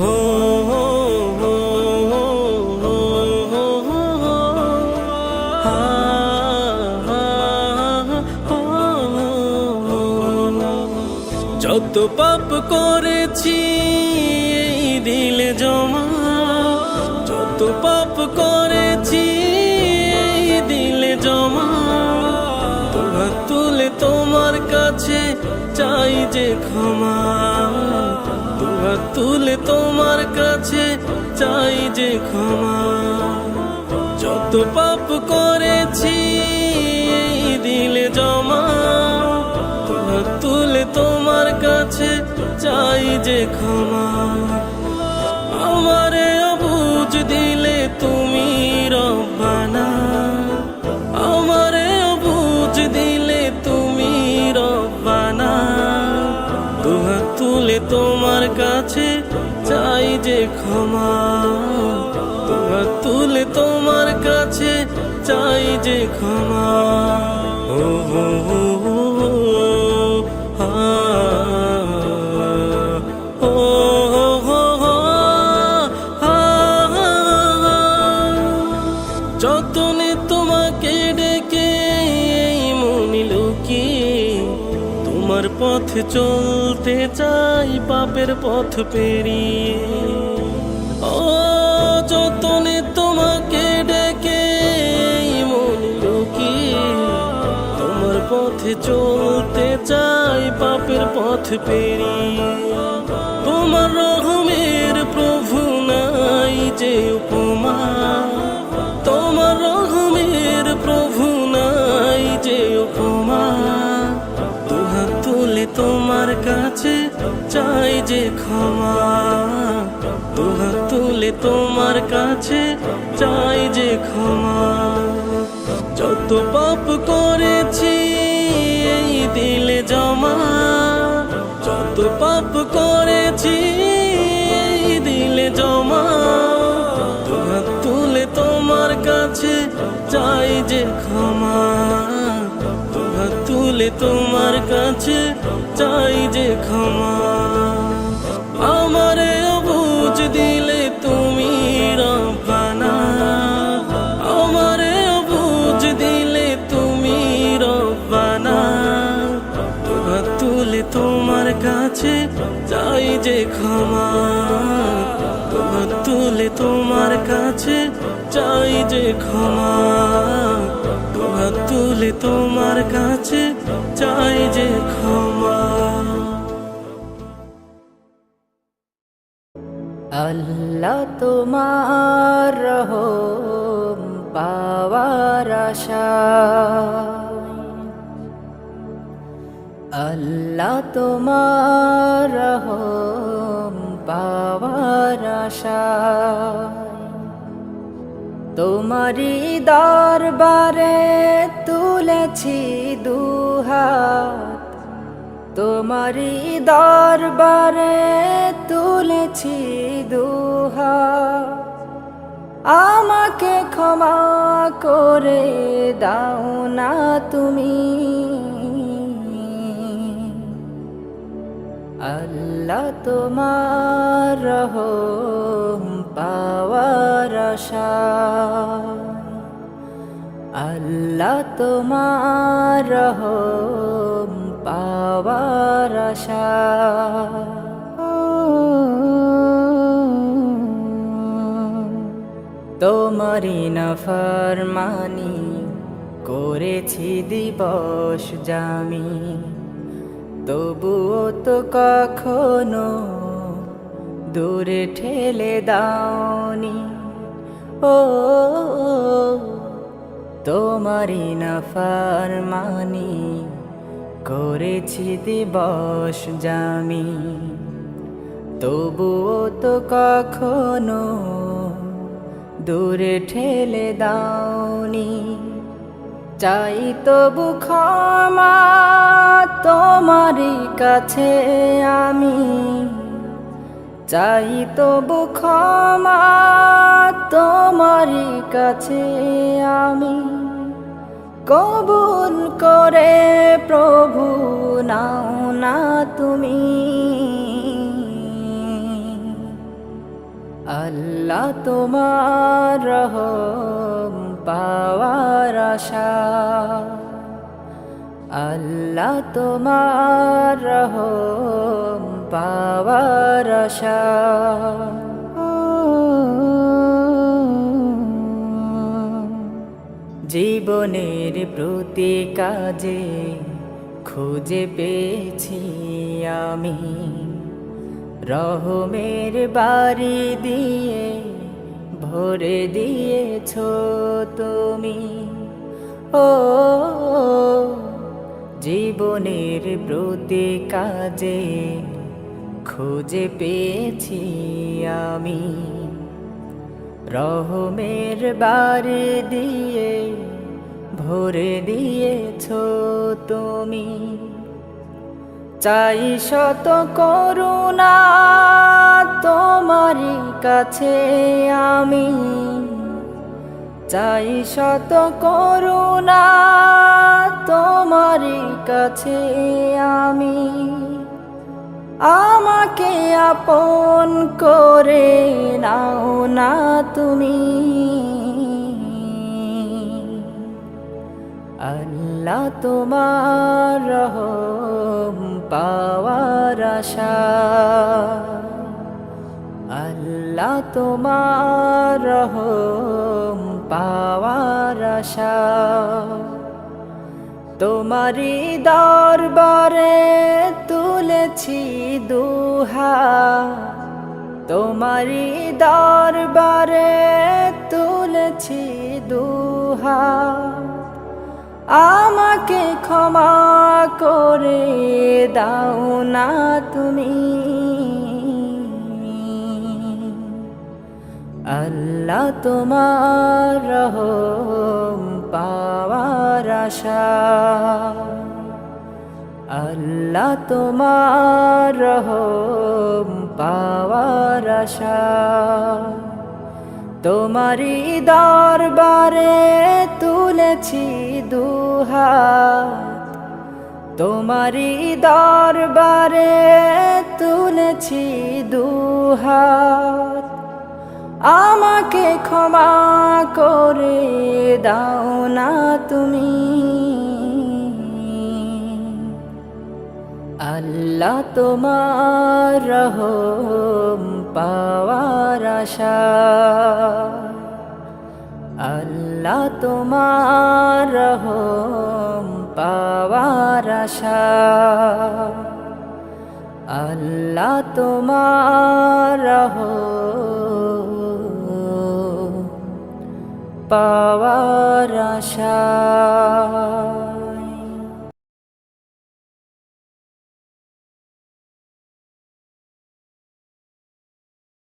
হো যত পাপ করেছি দিলে জমা। যত পাপ করেছি দিলে জমা। তোমার তুলে তোমার কাছে চাই যে ক্ষমা। তোমার তুলে তোমার কাছে চাই যে ক্ষমা। যত পাপ করেছি, দিলে জমা। তোমার তুলে তোমার কাছে চাই যে ক্ষমা। আমারে কাছে চাই যে ক্ষমা। তোমার তুলে তোমার কাছে চাই যে ক্ষমা। ও পথ চলতে চাই পাপের পথ পেরিয়ে। ও, যতনে তোমাকে ডেকে মনে লুকিয়ে তোমার পথে চলতে চাই পাপের পথ পেরিয়ে। তোমার তুলে তোমার কাছে, চাই যে ক্ষমা। যত পাপ করেছি, এই দিলে জমা। যত পাপ করেছি, এই দিলে জমা। তুলে তোমার কাছে, চাই যে ক্ষমা। তুলে তোমার কাছে, চাই যে ক্ষমা। চাই যে ক্ষমা। দুহাত তুলে তোমার কাছে চাই যে ক্ষমা। দুহাত তুলে তোমার কাছে চাই যে ক্ষমা। আল্লাহ তোমার রহ পাওয়ার আশা। আল্লাহ তোমার পাওয়ার আশা। তোমারি দরবারে তুলেছি দুহাত। তোমারি দরবারে তুলেছি দুহা আমাকে ক্ষমা করে দাও না তুমি। আল্লাহ তোমার রহম পাওয়ার আশা। আল্লাহ তোমার রহম পাওয়ার আশা। তোমারি নফরমানি করেছি দিবস জামি। তবুও তো কখনো দূরে ঠেলে দাওনি। ও তোমারি নফার মানি করেছি দিবস জামি। তবুও তো কখনো দূরে ঠেলে দাওনি চাই তবু ক্ষমা তোমারই কাছে আমি। চাই তবু ক্ষমা তোমারই কাছে আমি। কবুল করে প্রভু, নাও না তুমি। আল্লাহ তোমার রহম পাওয়ার আশা। আল্লাহ তোমার রহম পাওয়ার আশা। জীবনের প্রতি কাজে খুঁজে পেয়েছি আমি। রহমের বাড়ি দিয়ে ভরে দিয়েছ তুমি। ও, জীবনের প্রতি কাজে খুঁজে পেয়েছি আমি। রহমের বাড়ি দিয়ে ভরে দিয়েছ তুমি। চাই শত করুণা তোমারই কাছে আমি চাই শত করুণা তোমারই কাছে আমি। আমাকে আপন করে নাও না তুমি। আল্লাহ তোমার রহম পাওয়ার আশা। আল্লাহ তোমার রহম পাওয়ার আশা। তোমারি দরবারে তুলেছি দুহা। তোমারি দরবারে তুলেছি দুহা। আমাকে ক্ষমা করে দাও না তুমি। আল্লাহ তোমার রহম পাওয়ার আশা। আল্লাহ তোমার রহম পাওয়ার আশা। তোমারি দরবারে তুলেছি দুহাত। তোমারি দরবারে তুলেছি দুহাত। আমাকে ক্ষমা করে দাও না তুমি। আল্লাহ তোমার রহ পাওয়ার আশা। আল্লাহ তোমার রহ পাওয়ার আশা। আল্লাহ তোমার রহম পাওয়ার আশা।